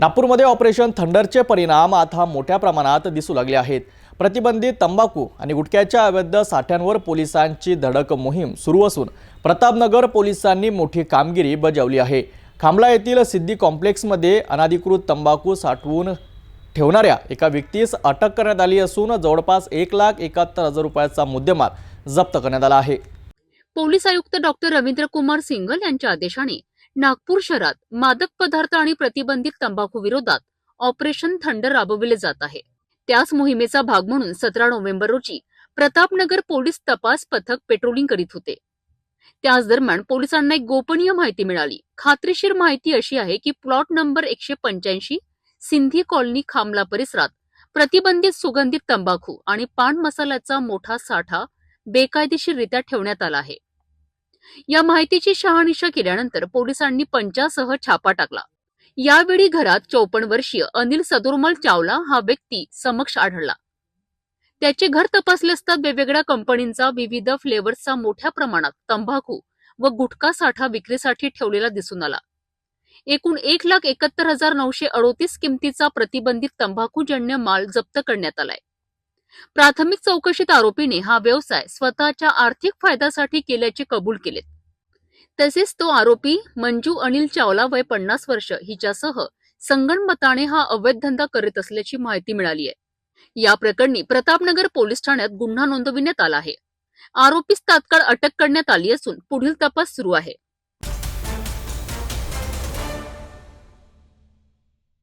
नागपूरमध्ये ऑपरेशन थंडरचे परिणाम आता मोठ्या प्रमाणात दिसू लागले आहेत. प्रतिबंधित तंबाखू आणि गुटख्याच्या अवैध साठ्यांवर पोलिसांची धडक मोहीम सुरू असून प्रतापनगर पोलिसांनी मोठी कामगिरी बजावली आहे. खामला येथील सिद्धी कॉम्प्लेक्समध्ये अनाधिकृत तंबाखू साठवून ठेवणाऱ्या एका व्यक्तीस अटक करण्यात आली असून जवळपास एक लाख एकाहत्तर हजार रुपयाचा मुद्देमाल जप्त करण्यात आला आहे. पोलीस आयुक्त डॉक्टर रवींद्र कुमार सिंगल यांच्या आदेशाने नागपूर शहरात मादक पदार्थ आणि प्रतिबंधित तंबाखू विरोधात ऑपरेशन थंडर राबविले जात आहे. त्याच मोहिमेचा भाग म्हणून सतरा नोव्हेंबर रोजी प्रतापनगर पोलीस तपास पथक पेट्रोलिंग करीत होते. त्याच दरम्यान पोलिसांना एक गोपनीय माहिती मिळाली. खात्रीशीर माहिती अशी आहे की प्लॉट नंबर एकशे पंच्याऐंशी सिंधी कॉलनी खामला परिसरात प्रतिबंधित सुगंधित तंबाखू आणि पान मसाल्याचा मोठा साठा बेकायदेशीररित्या ठेवण्यात आला आहे. या माहितीची शहानिशा केल्यानंतर पोलिसांनी पंचासह छापा टाकला. यावेळी घरात चौपन्न वर्षीय अनिल सदुरमल चावला हा व्यक्ती समक्ष आढळला. त्याचे घर तपासले असता वेगवेगळ्या कंपनींचा विविध फ्लेवर्सचा मोठ्या प्रमाणात तंबाखू व गुटखा साठा विक्रीसाठी ठेवलेला दिसून आला. एकूण एक लाख एकाहत्तर हजार नऊशे अडोतीस किमतीचा प्रतिबंधित तंबाखूजन्य माल जप्त करण्यात आलाय. प्राथमिक चौकशीत आरोपीने हा व्यवसाय स्वतःच्या आर्थिक फायद्यासाठी केल्याचे कबूल केले. तसेच तो आरोपी मंजू अनिल चावला वय पन्नास वर्ष हिच्यासह संगणमताने हा अवैध धंदा करीत असल्याची माहिती मिळाली आहे या प्रकरणी प्रतापनगर पोलीस ठाण्यात गुन्हा नोंदविण्यात आला आहे. आरोपीस तात्काळ अटक करण्यात आली असून पुढील तपास सुरू आहे.